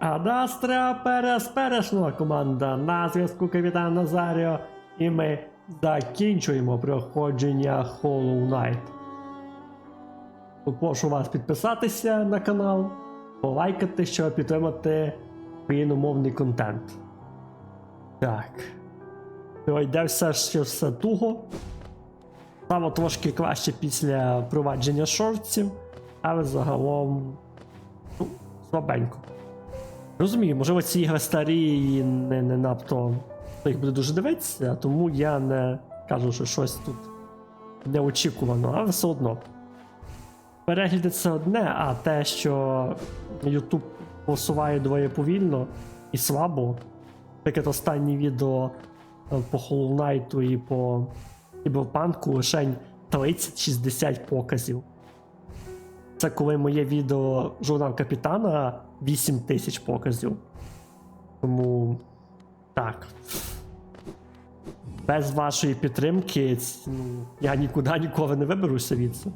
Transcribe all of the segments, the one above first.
Адастра Перес Перешно команда на зв'язку капітан Назаріо. І ми закінчуємо проходження Hollow Knight. Попрошу вас підписатися на канал, полайкати, щоб підтримати україномовний контент. Так. Йде все ще все туго. Стало трошки краще після провадження шортів, але загалом ну, слабенько. Розумію, можливо, ці ігри старі і не, не надто їх буде дуже дивитися, тому я не кажу, що щось тут неочікувано, але все одно. Перегляди це одне, а те, що YouTube посуває доволі повільно і слабо. Таке останнє відео е, по Hollow Knight і по Кіберпанку лише 30-60 показів. Це коли моє відео журнал капітана 8 тисяч показів. Тому так. Без вашої підтримки ну, я нікуди ніколи не виберуся звідси.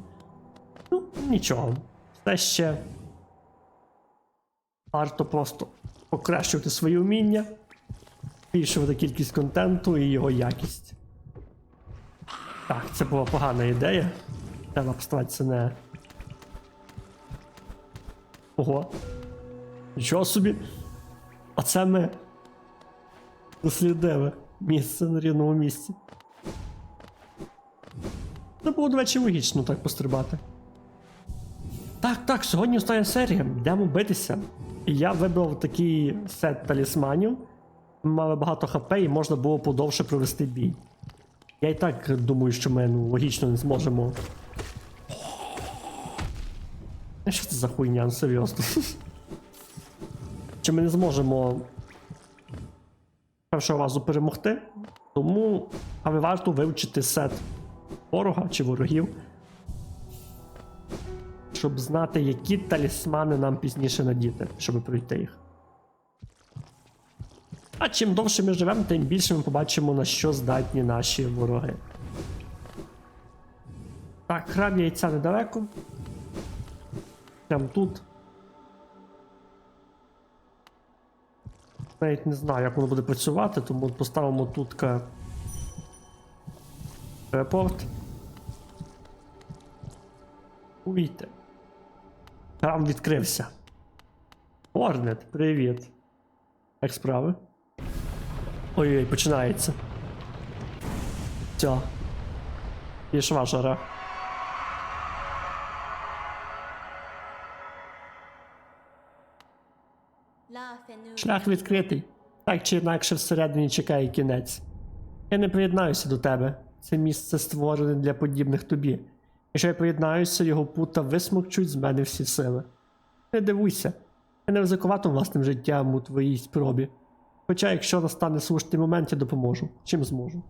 Ну, нічого. Все ще варто просто покращувати свої вміння, збільшувати кількість контенту і його якість. Так, це була погана ідея. Треба постаратися не. Ого. Нічого собі. А це ми дослідили місце на рівному місці. Це було, до логічно так пострибати. Так, так, сьогодні остання серія. Йдемо битися. І я вибрав такий сет талісманів. Ми мали багато хп і можна було подовше провести бій. Я і так думаю, що ми ну, логічно не зможемо. Що це за хуйня, ну серйозно? Чи ми не зможемо першого разу перемогти? Тому але варто вивчити сет ворога чи ворогів, щоб знати, які талісмани нам пізніше надіти, щоб пройти їх. А чим довше ми живемо, тим більше ми побачимо, на що здатні наші вороги. Так, храм яйця недалеко. Прям тут. Навіть не знаю, як воно буде працювати, тому поставимо тут репорт. Увійте. Храм відкрився. Орнет, привіт. Як справи? Ой-ой, починається. Все. Пішла жара. Шлях відкритий. Так чи інакше всередині чекає кінець. Я не приєднаюся до тебе. Це місце створене для подібних тобі. Якщо я приєднаюся, його пута висмокчуть з мене всі сили. Не дивуйся, я не ризикуватиму власним життям у твоїй спробі. Хоча, якщо настане слушний момент, я допоможу. Чим зможу.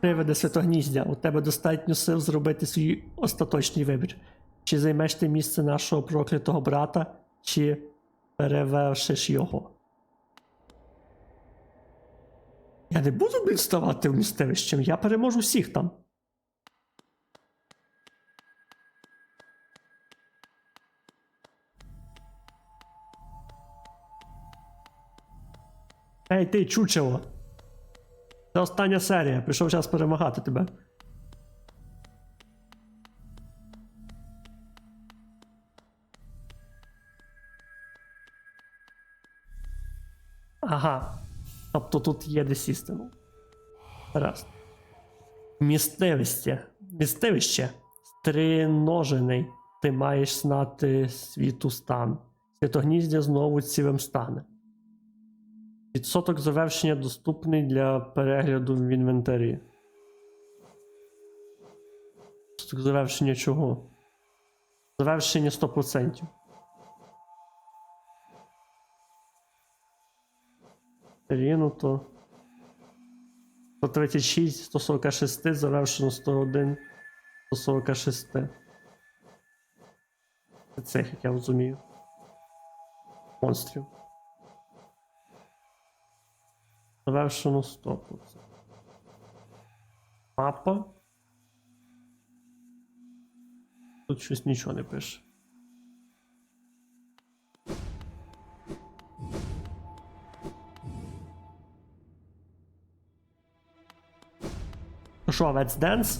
Приведе святогніздя, у тебе достатньо сил зробити свій остаточний вибір. Чи займеш ти місце нашого проклятого брата, чи перевершиш його. Я не буду блін ставати вмістилищем, я переможу всіх там. Ей, ти, чучело. Це остання серія. Прийшов час перемагати тебе. Ага. Тобто тут є десь істину. Раз. Містивище. Містивище. Стриножений. Ти маєш знати світу стан. Святогніздя знову цілим стане. Відсоток завершення доступний для перегляду в інвентарі. Відсоток завершення чого? Завершення 100%. Рінуто. 136, 146, завершено 101, 146. Це цих, як я розумію. Монстрів. Завершено 100%. Мапа. Тут щось нічого не пише. Ну що, Let's Dance?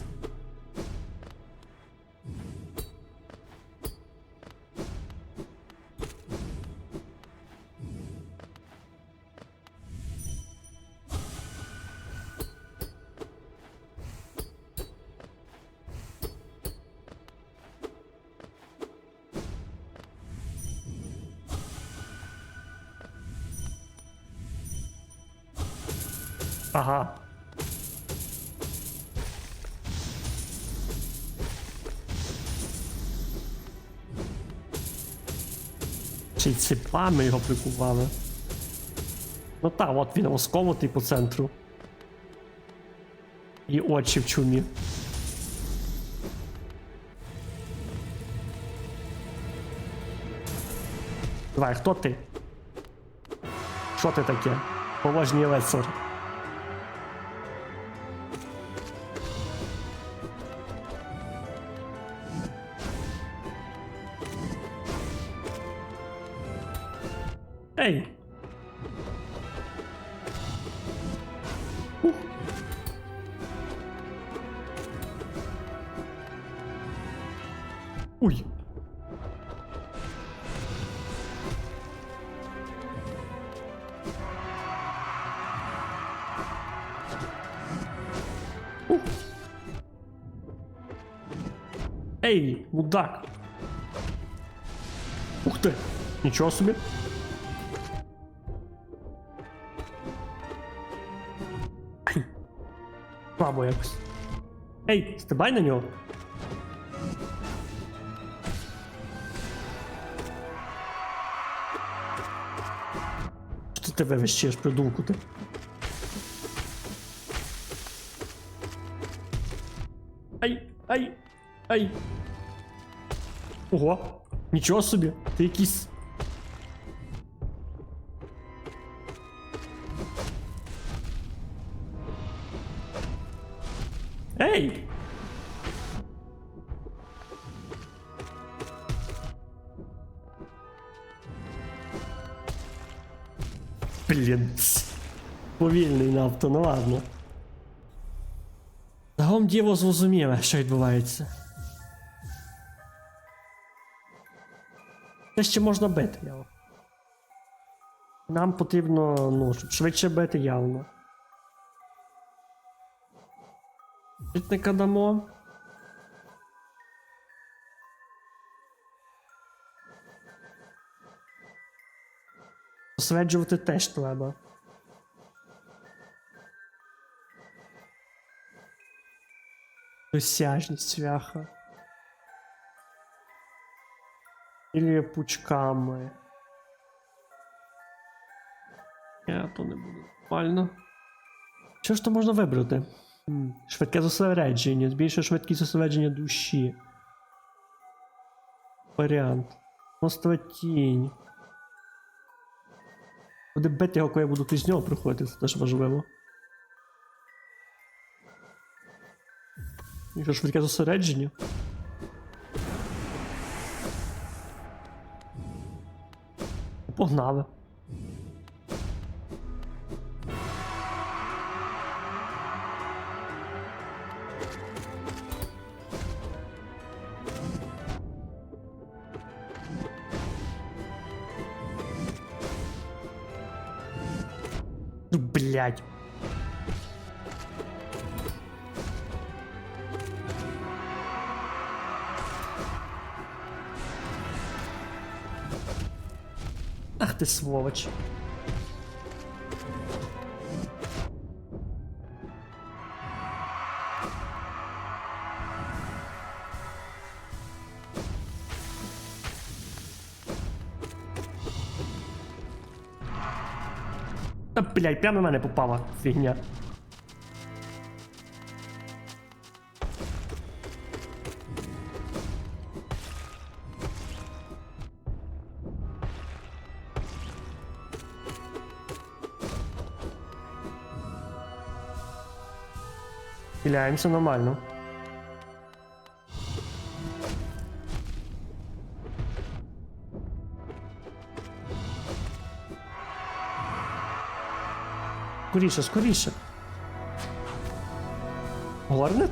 Й його прикували. Ну так, от він розколотий по центру. І очі в чумі. Давай, хто ти? Що ти таке? Поважній лицар. Ей! Ух. Уй. Ух. Ей, мудак! Ух ти! Нічого собі! Слабо якось. Ей, стебай на нього. Що ти тебе вещеш, придурку ти? Ай, ай, ай. Ого, нічого собі, ти якийсь. Повільний ну ладно. Загалом діло зрозуміле, що відбувається. Те ще можна бити, явно. Нам потрібно, ну, щоб швидше бити явно. Житника дамо. Зосереджувати теж треба. Досяжність свяха. Ілі пучками. Я то не буду. Нормально. Що ж то можна вибрати? Швидке зосередження, збільшує швидкість зосередження душі. Варіант. Острова тінь. Буде бити його, коли я буду крізь нього проходити, це теж важливо. І що швидке зосередження? Ах ты сволочь. Та, прямо на мене попала фігня. Стріляємося нормально. Скоріше, скоріше. Горнет?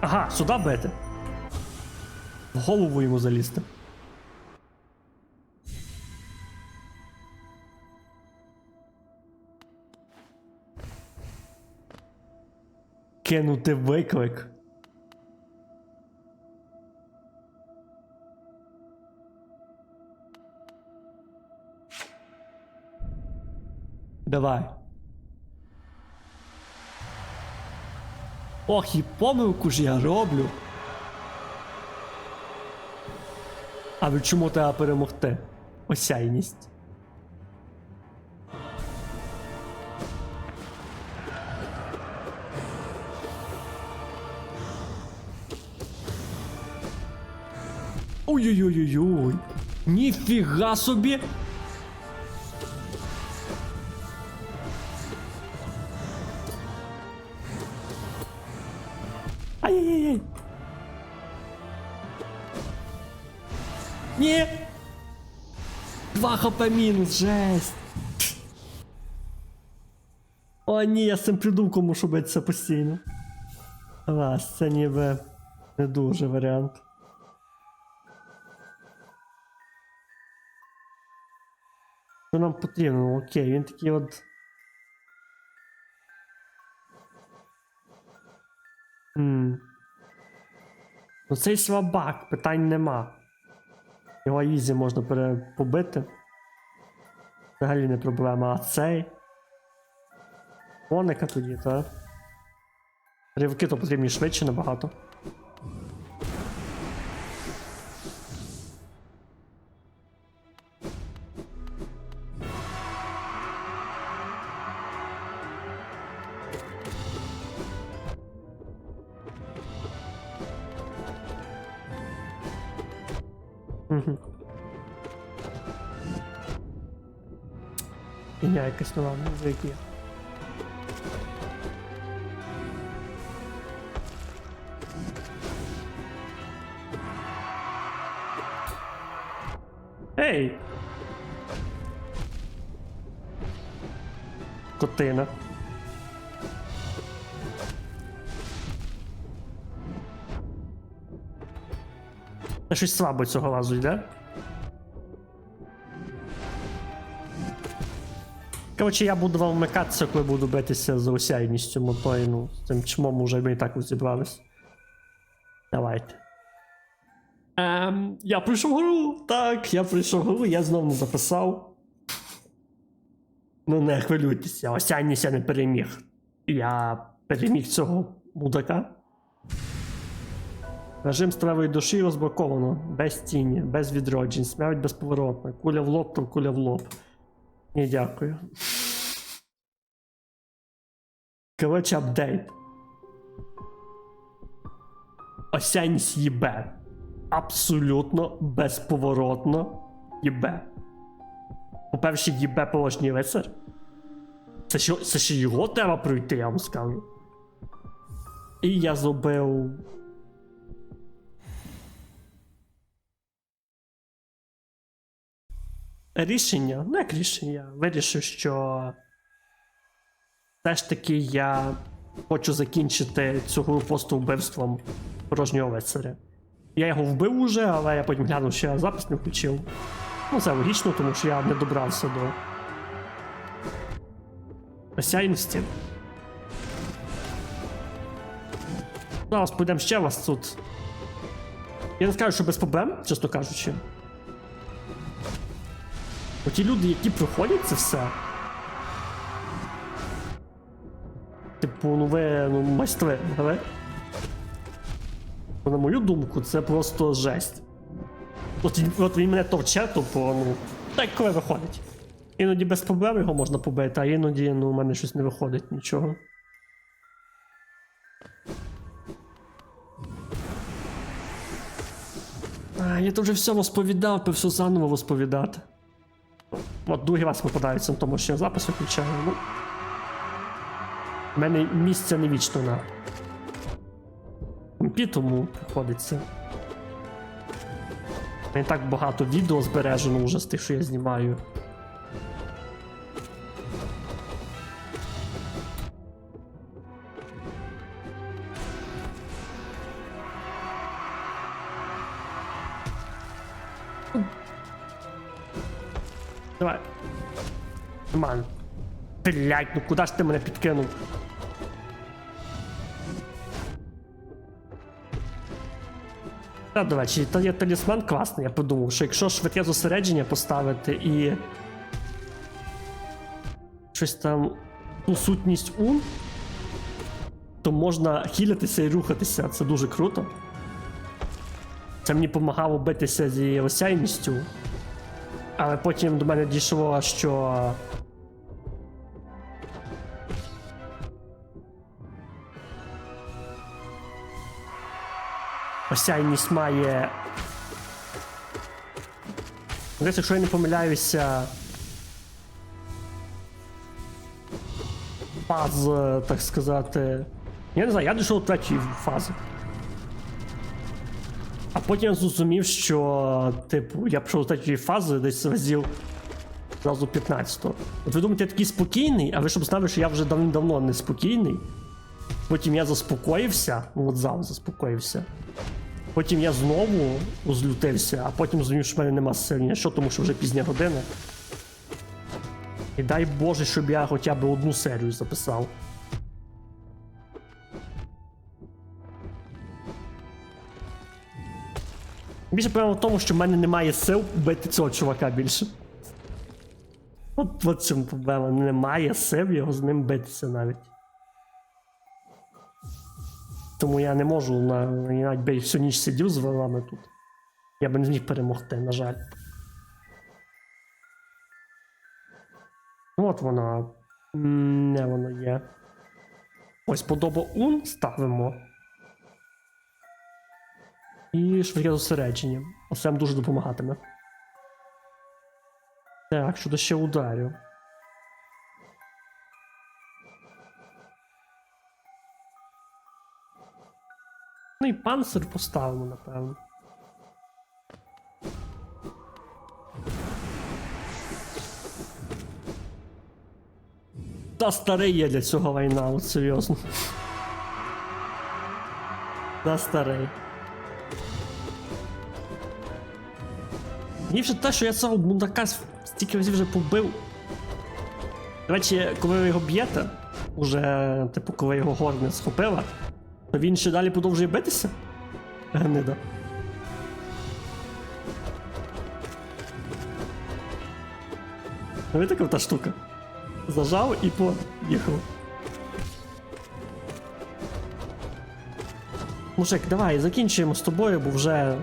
Ага, сюди бити. В голову йому залізти. Кинути виклик. Давай. Ох, і помилку ж я роблю. А від чому треба перемогти? Осяйність. Ой-ой-ой-ой-ой. Ніфіга собі. Ай-яй-яй. Ні. Два хп мінус, жесть. О, ні, я з цим придумком мушу битися постійно. Клас, це ніби не дуже варіант. Що нам потрібно? Ну, Окей, він такий от. Ну цей слабак, питань нема. Його ізі можна побити. Взагалі не проблема. А цей. Коника тоді, так? Ривки то потрібні швидше набагато. Мгм. Фігня якась нова, ну, за які. Ей! Котина. Щось слабо цього разу йде. Коротше, я буду вам вмикатися, коли буду битися з осяйністю мотою, ну, з цим чмом уже ми і так розібрались. Давайте. Ем, я прийшов гру. Так, я прийшов гру, я знову записав. Ну, не хвилюйтеся, осяйність я не переміг. Я переміг цього мудака. Режим стравої душі розблоковано. Без тіні, без відроджень, смерть безповоротна. Куля в лоб, то куля в лоб. Ні, дякую. Коротше, апдейт. Осянність їбе. Абсолютно безповоротно їбе. По-перше, їбе положній лицар. Це ще, це ще його треба пройти, я вам скажу. І я зробив. Рішення, ну як рішення, вирішив, що все ж таки я хочу закінчити цю гру просто вбивством порожнього лицаря. Я його вбив уже, але я потім глянув, що я запис не включив. Ну, це логічно, тому що я не добрався до осяйності. Зараз підемо ще вас тут. Я не скажу, що без проблем, чесно кажучи. Оті люди, які проходять це все. Типу, ну ви ну, майстри, але. На мою думку, це просто жесть. От, от він мене товче, тупо, ну. Так коли виходить. Іноді без проблем його можна побити, а іноді ну, у мене щось не виходить нічого. А, я то вже все розповідав, то все заново розповідати. От другий раз попадається на тому, що я запис виключаю. Ну. У мене місця не вічно на компі, тому приходиться. Не так багато відео збережено вже з тих, що я знімаю. Блять, ну куди ж ти мене підкинув? Та, до речі, та є талісман класний, я подумав, що якщо швидке зосередження поставити і. Щось там. Ну, сутність ун, то можна хілятися і рухатися. Це дуже круто. Це мені допомагало битися зі осяйністю. Але потім до мене дійшло, що. Осяйність має. Десь, якщо я не помиляюся. Фаз, так сказати. Я не знаю, я дійшов до третьої фази. А потім я зрозумів, що, типу, я прийшов до третьої фази десь разів зразу 15-го. От ви думаєте, я такий спокійний, а ви щоб знали, що я вже давним-давно не спокійний. Потім я заспокоївся, от зараз заспокоївся. Потім я знову озлютився, а потім зрозумів, що в мене нема сил що, тому що вже пізня година. І дай Боже, щоб я хоча б одну серію записав. Більше проблема в тому, що в мене немає сил бити цього чувака більше. От в чому проблема. Немає сил його з ним битися навіть. Тому я не можу на навіть би всю ніч сидів з вилами тут. Я би не зміг перемогти, на жаль. Ну, От воно. Не воно є. Ось подоба ун ставимо. І швидке зосередження. Оце вам дуже допомагатиме. Так, щодо ще ударів. І панцир поставимо, напевно. Та старий є для цього війна, от серйозно. Та старий. Мені вже те, що я цього мудака стільки разів вже побив. До речі, коли ви його б'єте, уже, типу, коли його горне схопила, він ще далі продовжує битися? Гнида. Ви така та штука. Зажав і поїхав. Мужик, давай, закінчуємо з тобою, бо вже.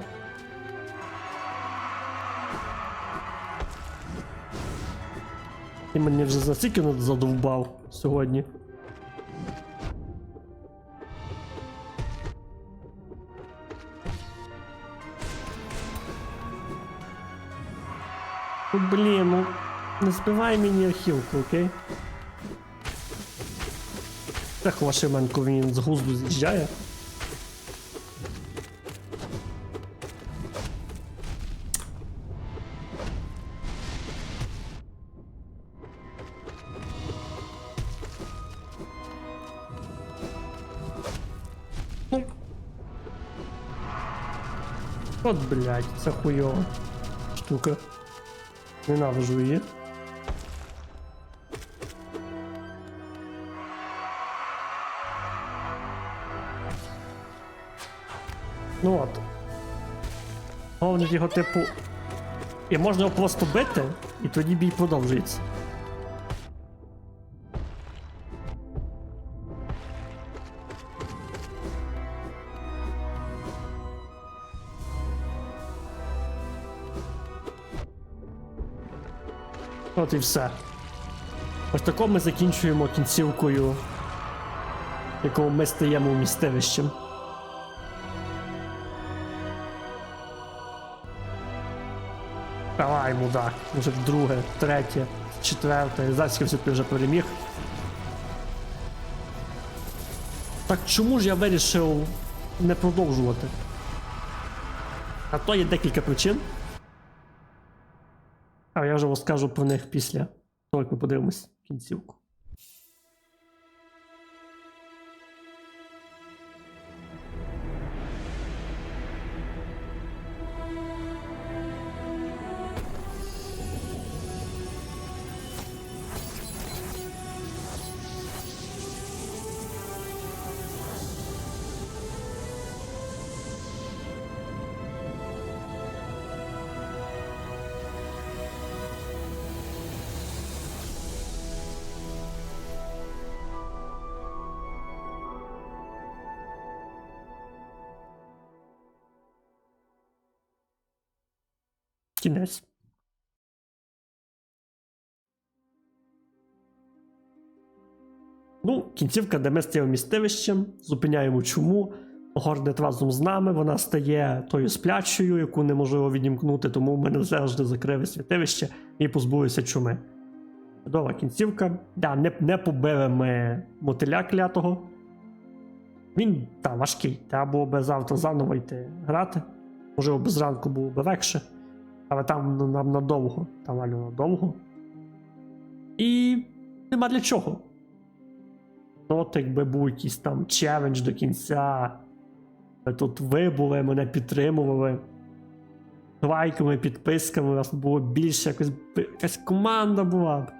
Ти мене вже настільки задовбав сьогодні. Блін, ну не збивай мені ахілку, окей? Так Вашимен, коли він з гузду з'їжджає. Ну. От, блядь, це хуйова штука. Ненавижу її. Ну от. Головне його, типу. І можна його просто бити, і тоді бій продовжується. І все. Ось тако ми закінчуємо кінцівкою, якому ми стаємо вмістилищем. Давай, мудак, вже друге, третє, четверте, Зацьківся ти вже переміг. Так чому ж я вирішив не продовжувати? А то є декілька причин. А я вже розкажу про них після коли ми подивимось кінцівку. Кінець. Ну, кінцівка, де ми стаємо містивищем, зупиняємо чуму, горнет разом з нами, вона стає тою сплячою, яку неможливо відімкнути, тому ми не завжди закрили святилище і позбулися чуми. Чудова кінцівка. Да, не, не побили ми мотиля клятого. Він та, важкий. Треба було би завтра заново йти грати. Можливо, без ранку було б легше. Але там ну, нам надовго. Там реально надовго. І нема для чого. Ну, от якби був якийсь там челендж до кінця. Тут вибули, мене підтримували. Лайками, підписками, у нас було більше, якось, якась команда була б.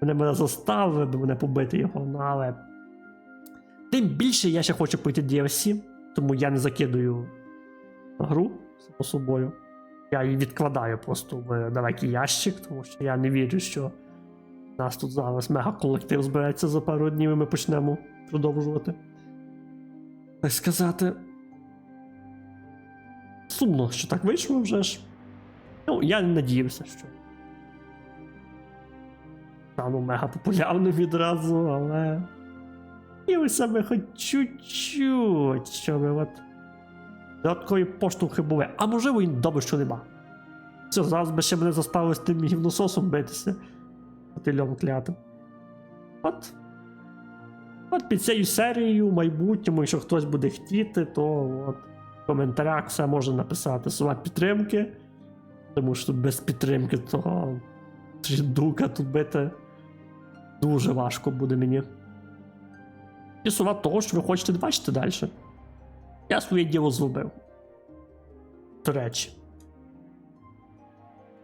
Вони мене заставили б мене побити його, ну але. Тим більше я ще хочу пройти DLC, тому я не закидую гру само собою. Я її відкладаю просто в далекий ящик, тому що я не вірю, що нас тут зараз мега колектив збереться за пару днів і ми почнемо продовжувати. Так сказати. Сумно, що так вийшло вже ж. Ну, я не надіявся, що. Стану мега популярним відразу, але. І у себе хоч чуть-чуть, щоб от. Додаткові поштовхи були. А можливо, і добре, що нема. Все, зараз би ще мене заставили з тим гівнососом битися. Мотильом клятим. От. От під цією серією в майбутньому, якщо хтось буде хотіти, то от в коментарях все можна написати слова підтримки. Тому що без підтримки того дука тут бити дуже важко буде мені. І слова того, що ви хочете бачити далі. Я своє діло зробив. До речі.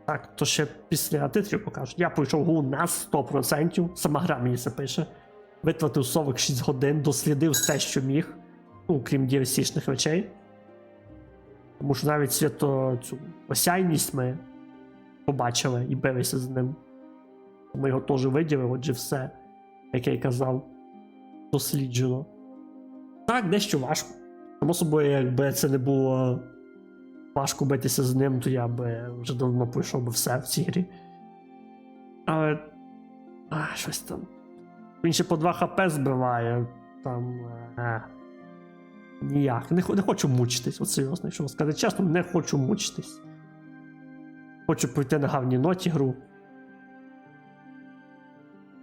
Так, то ще після титрів покажу. Я пройшов гру на 100%. Сама гра мені це пише. Витратив 46 годин, дослідив все, що міг. Ну, крім DLC-шних речей. Тому що навіть свято цю осяйність ми побачили і билися з ним. Ми його теж виділили, отже, все, як я й казав, досліджено. Так, дещо важко. Само собою, якби це не було важко битися з ним, то я би вже давно пройшов би все в цій грі. Але. А, щось там. Він ще по 2 хп збиває. Там. Е, ніяк. Не, не хочу мучитись, от серйозно, якщо сказати чесно, не хочу мучитись. Хочу пройти на гарній ноті гру.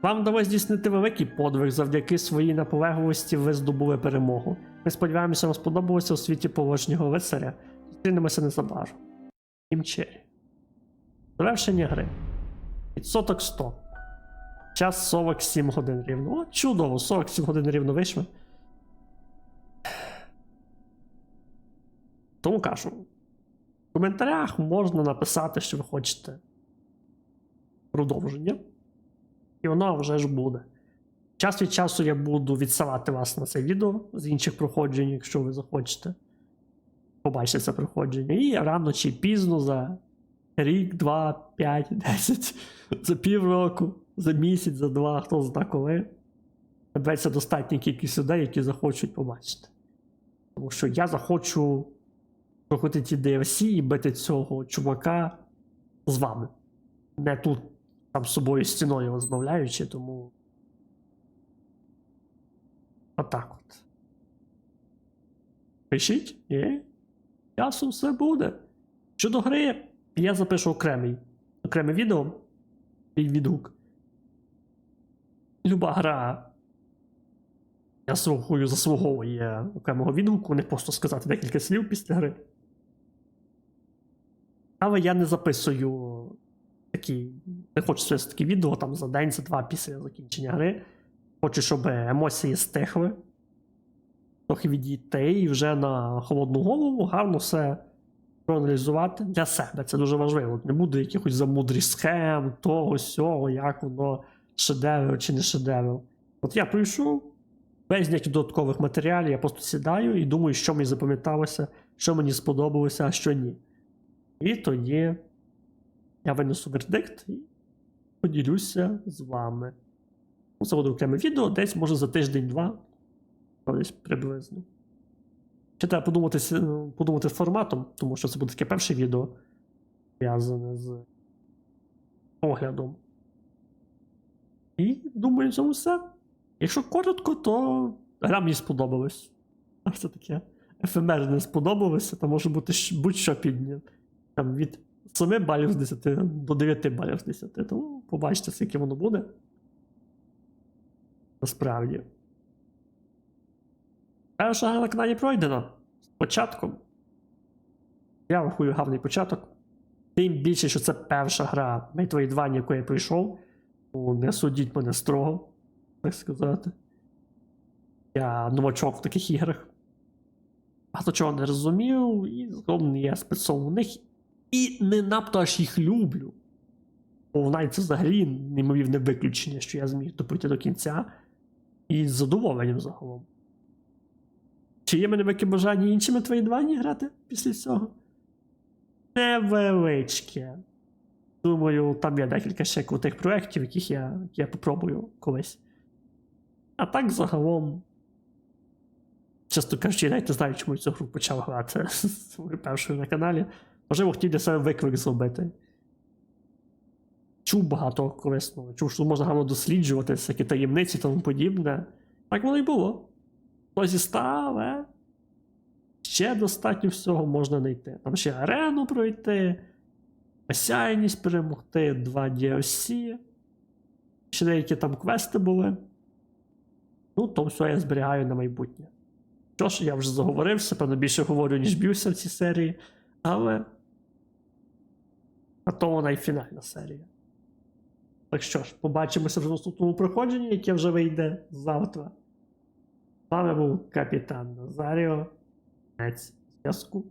Вам вдалося здійснити великий подвиг завдяки своїй наполегливості ви здобули перемогу. Ми сподіваємося, вам сподобалося у світі положнього лицаря. Зустрінемося незабаром. Імчері. Завершення гри. Відсоток 100. Час 47 годин рівно. О, чудово, 47 годин рівно вийшли. Тому кажу. В коментарях можна написати, що ви хочете продовження. І воно вже ж буде. Час від часу я буду відсилати вас на це відео з інших проходжень, якщо ви захочете побачити це проходження. І рано чи пізно за рік, два, п'ять, десять, за півроку, за місяць, за два, хто зна коли. Набереться достатня кількість людей, які захочуть побачити. Тому що я захочу проходити DLC і бити цього чувака з вами. Не тут там з собою стіною розмовляючи, тому. Отак от. Пишіть, і часом все буде. Щодо гри, я запишу окремий, окреме відео і відгук. Люба гра. Я слухаю, заслуговує окремого відгуку, не просто сказати декілька слів після гри. Але я не записую такі. Не хочу все такі відео там за день, за два після закінчення гри. Хочу, щоб емоції стихли. Трохи відійти і вже на холодну голову гарно все проаналізувати для себе. Це дуже важливо. Не буде якихось замудрих схем, того, сього, як воно шедевр чи не шедевр. От я прийшов, без ніяких додаткових матеріалів, я просто сідаю і думаю, що мені запам'яталося, що мені сподобалося, а що ні. І тоді я винесу вердикт і поділюся з вами. Ну, Це буде окреме відео, десь може за тиждень-два. Десь приблизно. Ще треба подумати, подумати з форматом, тому що це буде таке перше відео. пов'язане з оглядом. І думаю, в цьому все. Якщо коротко, то гра мені сподобалась. А все таке ефемерне сподобалося, то може бути будь-що підняв. Там від 7 балів з 10 до 9 балів з 10. Тому побачите, скільки воно буде. Насправді. Перша гра на каналі пройдена. З початком. Я рахую гарний початок. Тим більше, що це перша гра Metroidvania, яку я пройшов. Ну, не судіть мене строго, так сказати. Я новачок в таких іграх. Багато чого не розумів, і згодом не є спецом у них. І не надто аж їх люблю. Бо навіть це взагалі неймовірне виключення, що я зміг допити до кінця. І з задоволенням загалом. Чи є мене велике бажання іншими Metroidvania грати після цього? Невеличке. Думаю, там є декілька ще крутих проєктів, яких я, я попробую колись. А так загалом. Чесно кажучи, я навіть не знаю, чому цю гру почав грати першою на каналі. Можливо, хотів для себе виклик зробити. Чув багато корисного, чув, що можна гарно досліджувати всякі таємниці і тому подібне. Так воно і було. То але ще достатньо всього можна знайти. Там ще арену пройти, осяйність перемогти, два DLC. Ще деякі там квести були. Ну, то все я зберігаю на майбутнє. Що ж, я вже заговорився, певно, більше говорю, ніж б'юся в цій серії, але. А то вона і фінальна серія. Так що ж, побачимося в наступному проходженні, яке вже вийде завтра. З вами був капітан Назаріо. Зв'язку.